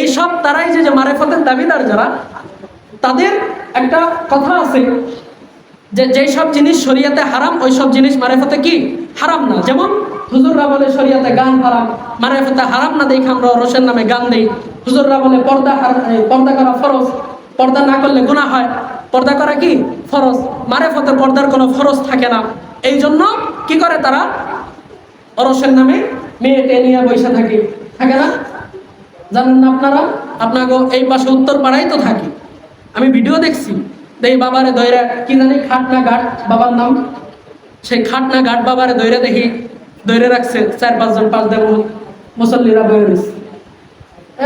এইসব তারাই যে মারেফতের দাবিদার যারা, তাদের একটা কথা আছে যে যেই সব জিনিস শরিয়াতে হারাম, ওই সব জিনিস মারেফতে কি? হারাম না। যেমন হুজুররা বলে শরিয়াতে গান হারাম, মারেফতে হারাম না দেখে আমরা রসের নামে গান দেই। হুজুররা বলে পর্দা পর্দা করা ফরজ, পর্দা না করলে গুনাহ হয়। পর্দা করা কি? ফরজ। মারেফতে পর্দার কোনো ফরজ থাকে না। এই জন্য কি করে তারা? অরসের নামে মেয়েটে নিয়ে বৈশা থাকে। থাকে না? জানেন না আপনারা? আপনাকে এই পাশে উত্তর পাড়াই তো থাকি। আমি ভিডিও দেখছি এই বাবারে দৈরা কি জানি খাটনা ঘাট বাবার নাম? সেই খাটনা ঘাট বাবারে দৈরা দেখি দৈরে রাখছে চার পাঁচজন, পাঁচ দেব মুসল্লিরা বয়ে রয়েছে।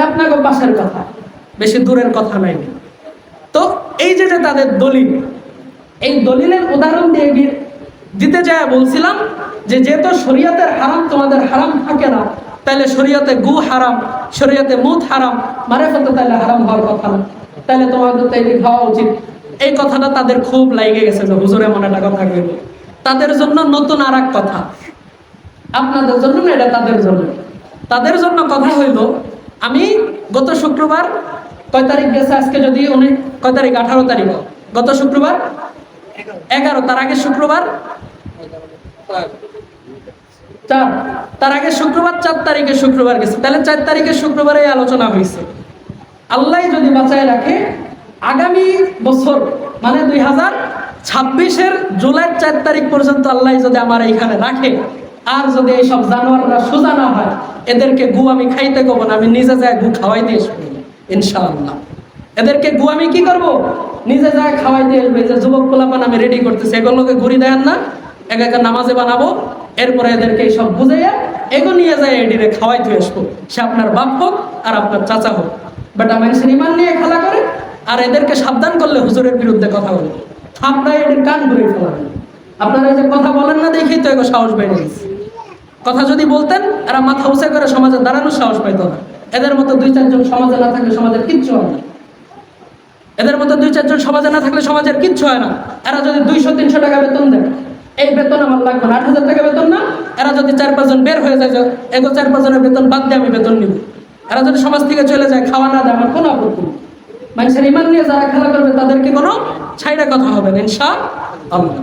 আপনাকে পাশের কথা, বেশি দূরের কথা নাই। তো এই যে যে তাদের দলিল, এই দলিলের উদাহরণ দিয়ে দিতে যায় বলছিলাম যে যেহেতু শরীয়তের হারাম, তোমাদের হারাম থাকে না তাহলে শরীয়তে গু হারাম, শরীয়তে মুদ হারাম মারে ফেলতে তাহলে হারাম হওয়ার কথা না। তাহলে তোমাদের তাইলে খাওয়া উচিত। এই কথাটা তাদের খুব লাগে গেছে যে হুজুর এমন একটা কথা কইল। তাদের জন্য নতুন আর কথা। আপনাদের জন্য না, এটা তাদের জন্য? তাদের জন্য কথা হইল, আমি গত শুক্রবার কয় তারিখ গেছে আজকে যদি উনি, কয় তারিখ? আঠারো তারিখ। গত শুক্রবার? এগারো, তার আগে শুক্রবার চার। তার আগে শুক্রবার, চার তারিখে শুক্রবার গেছে। তাহলে চার তারিখে শুক্রবারে আলোচনা হয়েছে আল্লাহ যদি বাঁচায় রাখে, আগামী বছর মানে দুই হাজার ছাব্বিশের জুলাই চার তারিখ পর্যন্ত আল্লাহ যদি আমার এইখানে রাখে, আর যদি এইসব জানোয়াররা সোজা না হয়, এদেরকে গু আমি খাইতে কব না, আমি নিজে যাই গু খাওয়াই দিয়ে আসব ইনশাআল্লাহ। এদেরকে গু আমি কি করব? নিজে যাই খাওয়াই দিয়ে আসব যে যুবক পোলাপান আমি রেডি করতেছি, এগুলোকে ঘুরি দেন না। এক একা নামাজে বানাবো, এরপরে এদেরকে এইসব বুঝাইয়া এগো নিয়ে যায় এডিরে খাওয়াই দিয়ে আসব। সে আপনার বাপ হোক আর আপনার চাচা হোক। বেটা মানুষের ইমান নিয়ে খেলা করে, আর এদেরকে সাবধান করলে হুজুরের বিরুদ্ধে কথা বলে। থাপড়াই এদের কান ঘুরে ফেলাবে আপনারা এই যে কথা বলেন না দেখেই তো এগো সাহস বেড়ে কথা যদি বলতেন, এরা মাথা উঁচা করে সমাজে দাঁড়ানোর সাহস পাইতো না। এদের মতো দুই চারজন সমাজে না থাকলে সমাজের কিচ্ছু হয় না। এদের মতো দুই চারজন সমাজে না থাকলে সমাজের কিচ্ছু হয় না। এরা যদি দুইশো, তিনশো টাকা বেতন দেয় এই বেতন আমার লাগবে না। আট হাজার টাকা বেতন না? এরা যদি চার পাঁচজন বের হয়ে যায় এক চার পাঁচজনের বেতন বাদ দিয়ে আমি বেতন নিব। এরা যদি সমাজ থেকে চলে যায়, খাওয়া না দেয়, আমার কোনো আপত্তি নেই। মানুষের ইমান নিয়ে যারা খেলা করবে, তাদেরকে কোনো ছাইড়া কথা হবে না ইনশা আল্লাহ